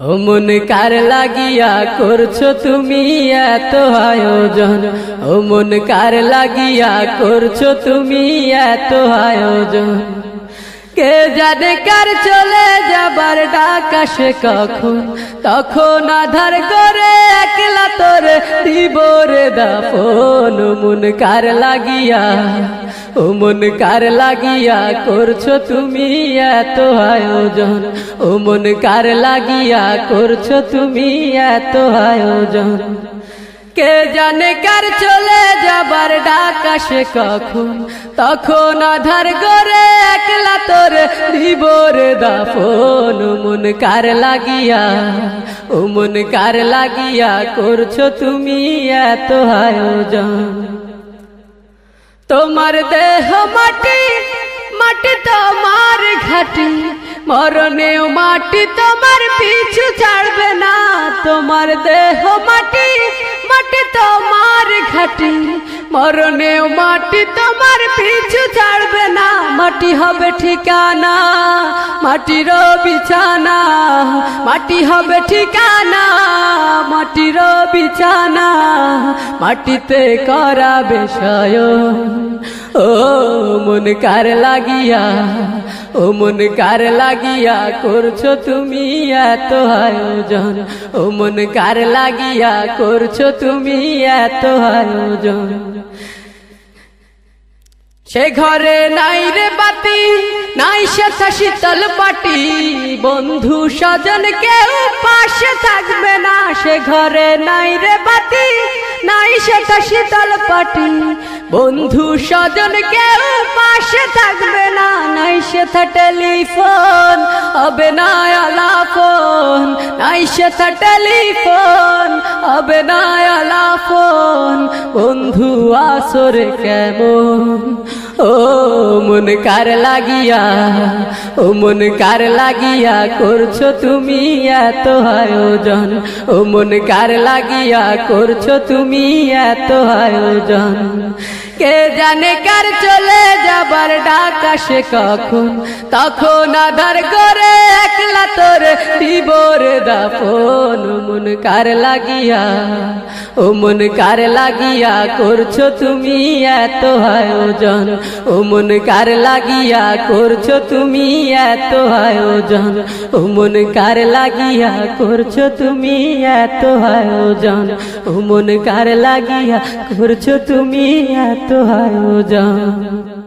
মন কার লাগিয়া করছ তুমি এত আয়োজন? ও মন কার লাগিয়া করছ তুমি এত আয়োজন? কে জানে কার চলে যাবার ডাকাশে কখন? তখন আধার করে একলা তোর দিবরে দাফন মন কার লাগিয়া? ও মন কার লাগিয়া করছ তুমি এত আয়োজন? ও মন কার লাগিয়া করছ তুমি এত আয়োজন? কে জানে কার চলে যাবার ডাক আসে কখন? তখন আধার করে তোর দিবর দাফন মন কার লাগিয়া ও মন কার লাগিয়া করছ তুমি এত আয়োজন? তোমার দেহ মাটি মাটি তোমার ঘাটি মরণেও মাটি তোমার পিছু ছাড়বে না, তোমার দেহ মাটি মাটি তোমার ঘাটি। মরণেও মাটি তোমার পিছু ছাড়বে না, মাটি হবে ঠিকানা, মাটির বিছানা, মাটি হবে ঠিকানা, মাটির বিছানা, মাটিতে করা বিষয়। ও মন কার লাগিয়া, ও মন কার লাগিয়া করছ তুমি এত আয়োজন। ও মন কার লাগিয়া করছ তুমি এত আয়োজন। সে ঘরে নাই রে বাতি, নাই সে শীতল পাটি। বন্ধু স্বজন কেউ পাশে থাকবে না, সে ঘরে নাই রে বাতি। নাই সেটা শীতল পাটি। বন্ধু স্বজন কেউ পাশে থাকবে না। নাই সেটা টেলিফোন, হবে না আলাপন। নাই সেটা টেলিফোন, হবে না আলাপন। বন্ধু আসরে কেমন? ও মন কার লাগিয়া, ও মন কার লাগিয়া করছ তুমি এত আয়োজন। ও মন কার লাগিয়া করছ তুমি এত আয়োজন। কে জানে কার চলে যাবার ডাক আসে কখন? তখন আধার করে দিবর দাফন মন কার লাগিয়া ও মন কার লাগিয়া করছ তুমি এত আয়োজন ও মন কার লাগিয়া করছ তুমি এত আয়োজন ও মন কার লাগিয়া করছ তুমি এত আয়োজন ও মন কার লাগিয়া করছ তুমি এত আয়োজন